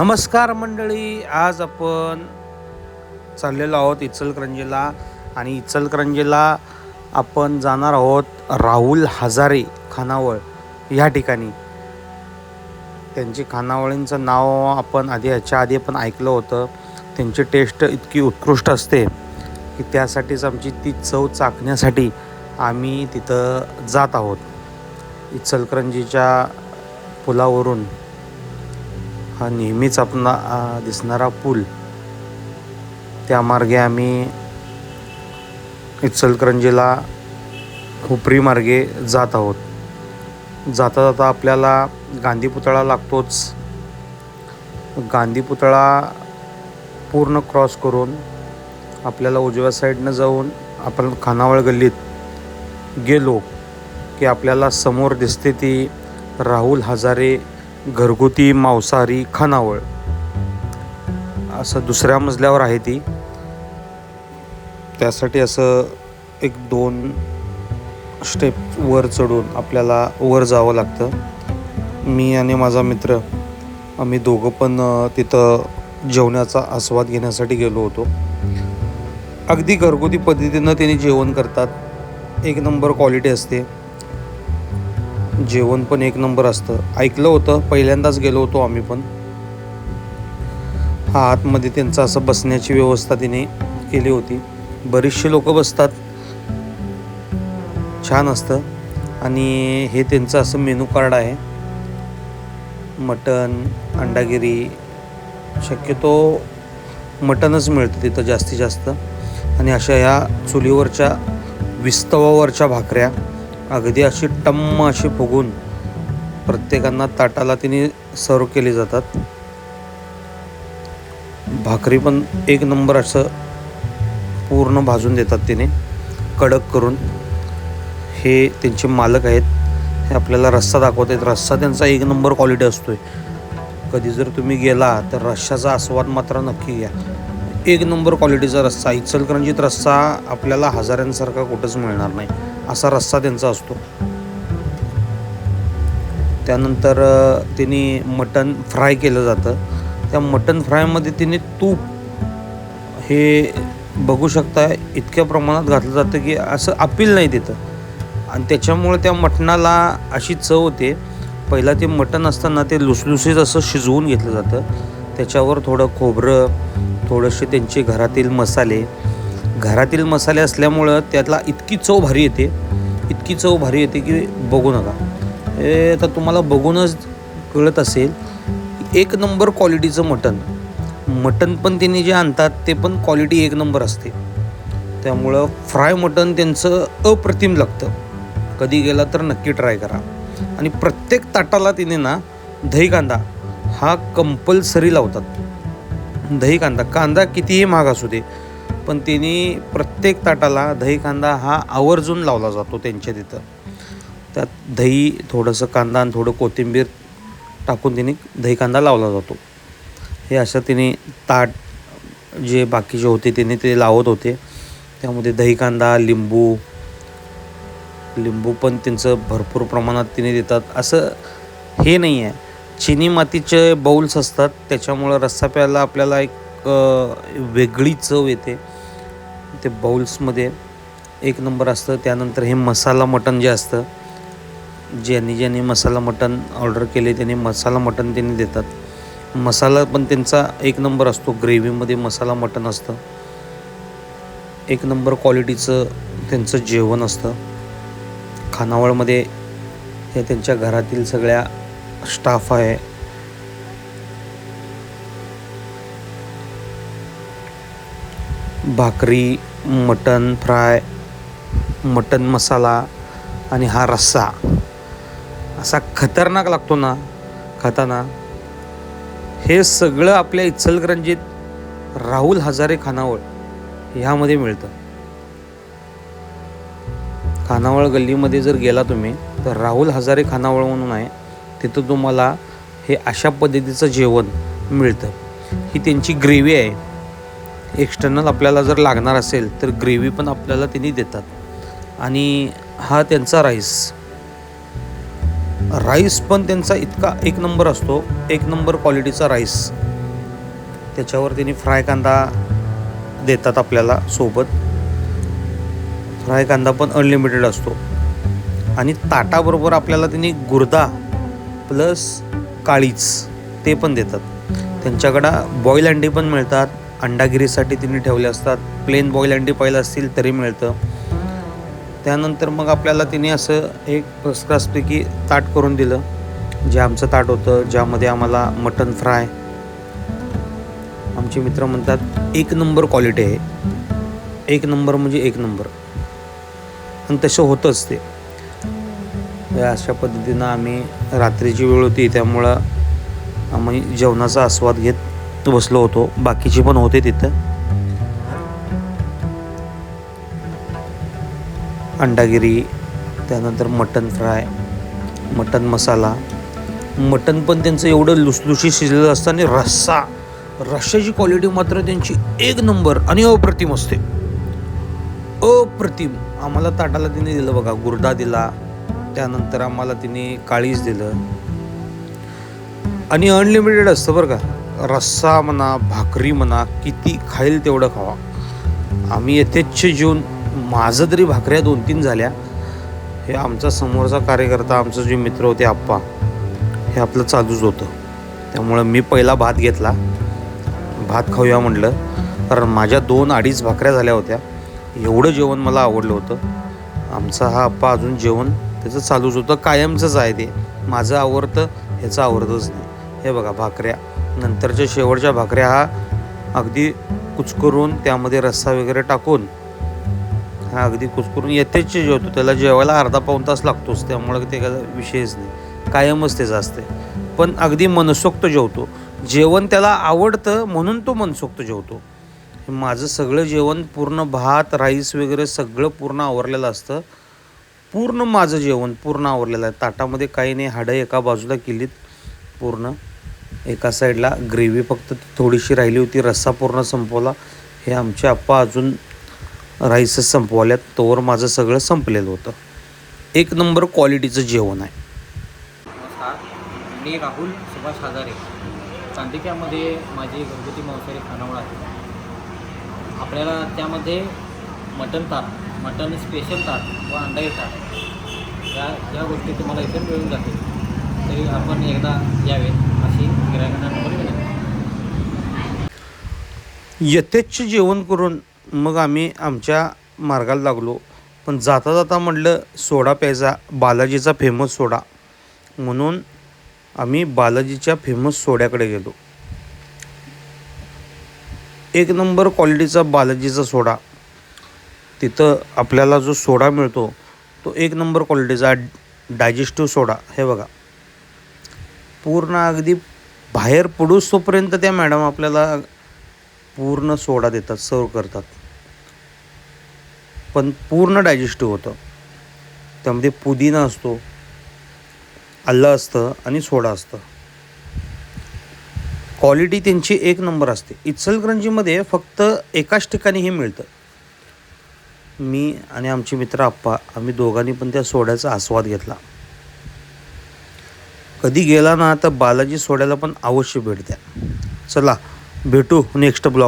नमस्कार मंडळी आज आपण चाललेलो आहोत इचलकरंजीला आणि इचलकरंजीला आपण जाणार आहोत राहुल हजारे खानावळ या ठिकाणी. त्यांची खानावळींचं नाव आपण आधी ह्याच्या आधी पण ऐकलं होतं. त्यांची टेस्ट इतकी उत्कृष्ट असते की त्यासाठीच आमची ती चव चाखण्यासाठी आम्ही तिथं जात आहोत. इचलकरंजीच्या पुलावरून हा नेहमीच आपला दिसणारा पूल. त्या मार्गे आम्ही इचलकरंजीला हुपरी मार्गे जात आहोत. जाता जाता आपल्याला गांधी पुतळा लागतोच. गांधी पुतळा पूर्ण क्रॉस करून आपल्याला उजव्या साईडनं जाऊन आपण खानावळ गल्लीत गेलो की आपल्याला समोर दिसते ती राहुल हजारे घरगुती मांसाहारी खानावळ. असं दुसऱ्या मजल्यावर आहे ती. त्यासाठी असं एक दोन स्टेप वर चढून आपल्याला वर जावं लागतं. मी आणि माझा मित्र आम्ही दोघं पण तिथं जेवणाचा आस्वाद घेण्यासाठी गेलो होतो. अगदी घरगुती पद्धतीनं त्यांनी जेवण करतात. एक नंबर क्वालिटी असते. जेवण पण एक नंबर असतं. ऐकलं होतं पहिल्यांदाच गेलो होतो आम्ही पण. हा आतमध्ये त्यांचं असं बसण्याची व्यवस्था तिने केली होती. बरीचशी लोक बसतात. छान असतं. आणि हे त्यांचं असं मेनू कार्ड आहे. मटन अंडागिरी शक्यतो मटनच मिळतं तिथं जास्तीत जास्त. आणि अशा ह्या चुलीवरच्या विस्तवावरच्या भाकऱ्या अगदी अशी टम्म अशी फुगून प्रत्येकांना ताटाला तिने सर्व केली जातात. भाकरी पण एक नंबर असं पूर्ण भाजून देतात तिने कडक करून. हे त्यांचे मालक आहेत हे आपल्याला रस्सा दाखवत आहेत. रस्सा त्यांचा एक नंबर क्वालिटी असतो आहे कधी जर तुम्ही गेला तर रश्शाचा आस्वाद मात्र नक्की घ्या. एक नंबर क्वालिटीचा रस्सा इचलकरंजीत रस्सा आपल्याला हजारांसारखा कुठंच मिळणार नाही. असा रस्सा त्यांचा असतो. त्यानंतर तिने मटन फ्राय केलं जातं. त्या मटन फ्रायमध्ये तिने तूप हे बघू शकता इतक्या प्रमाणात घातलं जातं की असं अपील नाही तिथं आणि त्याच्यामुळे त्या मटणाला अशी चव होते पहिला ते मटण असताना ते लुसलुसीत असं शिजवून घेतलं जातं. त्याच्यावर थोडं खोबरं थोडेसे त्यांचे घरातील मसाले. घरातील मसाले असल्यामुळं त्यातला इतकी चव भारी येते. इतकी चव भारी येते की बघू नका. हे आता तुम्हाला बघूनच कळत असेल एक नंबर क्वालिटीचं मटण. मटण पण त्यांनी जे आणतात ते पण क्वालिटी एक नंबर असते. त्यामुळं फ्राय मटण त्यांचं अप्रतिम लागतं. कधी गेला तर नक्की ट्राय करा. आणि प्रत्येक ताटाला तिने ना दही कांदा हा कंपल्सरी लावतात. दही कांदा. कांदा कितीही महाग असू दे पण तिने प्रत्येक ताटाला दही कांदा हा आवर्जून लावला जातो त्यांच्या तिथं. त्यात दही थोडंसं कांदा आणि थोडं कोथिंबीर टाकून तिने दही कांदा लावला जातो. हे असं तिने ताट जे बाकीचे होते तिने ते लावत होते. त्यामध्ये दही कांदा लिंबू लिंबू पण त्यांचं भरपूर प्रमाणात तिने देतात. असं हे नाही आहे चिनी मातीचे बाउल्स असतात त्याच्यामुळं रस्सा प्यायला आपल्याला एक वेगळी चव येते. ते बाउल्समध्ये एक नंबर असतं त्यानंतर हे मसाला मटण जे असतं ज्यांनी ज्यांनी मसाला मटण ऑर्डर केले त्यांनी मसाला मटण त्यांनी देतात. मसाला पण त्यांचा एक नंबर असतो ग्रेव्हीमध्ये मसाला मटण असतं. एक नंबर क्वालिटीचं त्यांचं जेवण असतं. खानावळमध्ये हे त्यांच्या घरातील सगळ्या स्टाफ आहे. भाकरी मटन फ्राय मटन मसाला आणि हा रस्सा. असा खतरनाक लागतो ना खाताना. हे सगळं आपल्या इचलकरंजीत राहुल हजारे खानावळ ह्यामध्ये मिळतं. खानावळ गल्लीमध्ये जर गेला तुम्ही तर राहुल हजारे खानावळ म्हणून आहे. तिथं तुम्हाला हे अशा पद्धतीचं जेवण मिळतं. ही त्यांची ग्रेव्ही आहे. एक्स्टर्नल आपल्याला जर लागणार असेल तर ग्रेव्ही पण आपल्याला त्यांनी देतात. आणि हा त्यांचा राईस राईस पण त्यांचा इतका एक नंबर असतो. एक नंबर क्वालिटीचा राईस त्याच्यावर त्यांनी फ्राय कांदा देतात आपल्याला सोबत. फ्राय कांदा पण अनलिमिटेड असतो. आणि ताटाबरोबर आपल्याला त्यांनी गुर्दा प्लस काळीच ते पण देतात. त्यांच्याकडं बॉईल अंडी पण मिळतात. अंडागिरीसाठी त्यांनी ठेवले असतात. प्लेन बॉईल अंडी पाहिलं असतील तरी मिळतं. त्यानंतर मग आपल्याला तिने असं एक फर्स्ट क्लासपैकी ताट करून दिलं. जे आमचं ताट होतं ज्यामध्ये आम्हाला मटन फ्राय आमचे मित्र म्हणतात एक नंबर क्वालिटी आहे. एक नंबर म्हणजे एक नंबर. आणि तसं होतंच ते. अशा पद्धतीनं आम्ही रात्रीची वेळ होती त्यामुळं आम्ही जेवणाचा आस्वाद घेत बसलो होतो. बाकीचे पण होते तिथं. अंडागिरी त्यानंतर mutton fry mutton masala. Mutton पण त्यांचं एवढं लुसलुशी शिजलेलं असतं आणि रस्सा. रश्श्याची क्वालिटी मात्र त्यांची एक नंबर आणि अप्रतिम असते. अप्रतिम. आम्हाला ताटाला तिने दिलं बघा गुर्दा दिला. त्यानंतर आम्हाला तिने काळीज दिलं. आणि अनलिमिटेड असतं बरं का. रस्सा म्हणा भाकरी म्हणा किती खाईल तेवढं खावा. आम्ही यथेच्छ जेवून माझं तरी भाकऱ्या दोन तीन झाल्या. हे आमचा समोरचा कार्यकर्ता आमचं जे मित्र होते आप्पा हे आपलं चालूच होतं. त्यामुळं मी पहिला भात घेतला. भात खाऊया म्हटलं. कारण माझ्या दोन अडीच भाकऱ्या झाल्या होत्या. एवढं जेवण मला आवडलं होतं. आमचा हा आप्पा अजून जेवण त्याचं चालूच होतं कायमचंच आहे ते. माझं आवडतं ह्याचं आवडतच नाही. हे बघा भाकऱ्या. नंतरच्या शेवटच्या भाकऱ्या हा अगदी कुचकरून त्यामध्ये रस्सा वगैरे टाकून हा अगदी कुचकरून येतेच जेवतो त्याला जेवायला अर्धा पाऊण तास लागतोच. त्यामुळं ते काय विषयच नाही. कायमच त्याचं असते पण अगदी मनसोक्त जेवतो. जेवण त्याला आवडतं म्हणून तो मनसोक्त जेवतो. माझं सगळं जेवण पूर्ण भात राईस वगैरे सगळं पूर्ण आवरलेलं असतं. पूर्ण माझं जेवण पूर्ण आवरलेलं आहे. ताटामध्ये काही नाही हाडं एका बाजूला केलीत पूर्ण. एका साईडला ग्रेव्ही फक्त थोडीशी राहिली होती रस्सा पूर्ण संपवला. हे आमचे आप्पा अजून राईसच संपवल्यात तोवर माझं सगळं संपलेलं होतं. एक नंबर क्वालिटीचं जेवण आहे. नमस्कार मी राहुल सुभाष हजारे. चांदिक्यामध्ये माझी घरगुती मांसाहारी खानावळ आहे. आपल्याला त्यामध्ये मटन ताट मटन स्पेशल ताट व अंडाई ताट या या गोष्टी तुम्हाला इथे मिळून जातील. तरी आपण एकदा यावे अशी गिरायकांना नंबर विनंती. यथेच्छ जेवण करून मग आम्ही आमच्या मार्गाला लागलो. पण जाता जाता म्हटलं सोडा प्यायचा बालाजीचा फेमस सोडा. म्हणून आम्ही बालाजीच्या फेमस सोड्याकडे गेलो. एक नंबर क्वालिटीचा बालाजीचा सोडा. तिथं आपल्याला जो सोडा मिळतो तो एक नंबर क्वालिटीचा डायजेस्टिव्ह सोडा. हे बघा. पूर्ण अगदी बाहेर पडूस तोपर्यंत त्या मॅडम आपल्याला पूर्ण सोडा देतात सर्व करतात. पण पूर्ण डायजेस्टिव्ह होतं. त्यामध्ये पुदिना असतो आलं असतं आणि सोडा असतं. क्वालिटी त्यांची एक नंबर असते. इचलकरंजीमध्ये फक्त एकाच ठिकाणी हे मिळतं. मी आणि आमचे मित्र आप्पा आम्ही दोघांनी पण त्या सोड्याचा आस्वाद घेतला. कधी गेला ना तर बालाजी सोड्याला पण अवश्य भेट द्या. चला भेटू नेक्स्ट ब्लॉग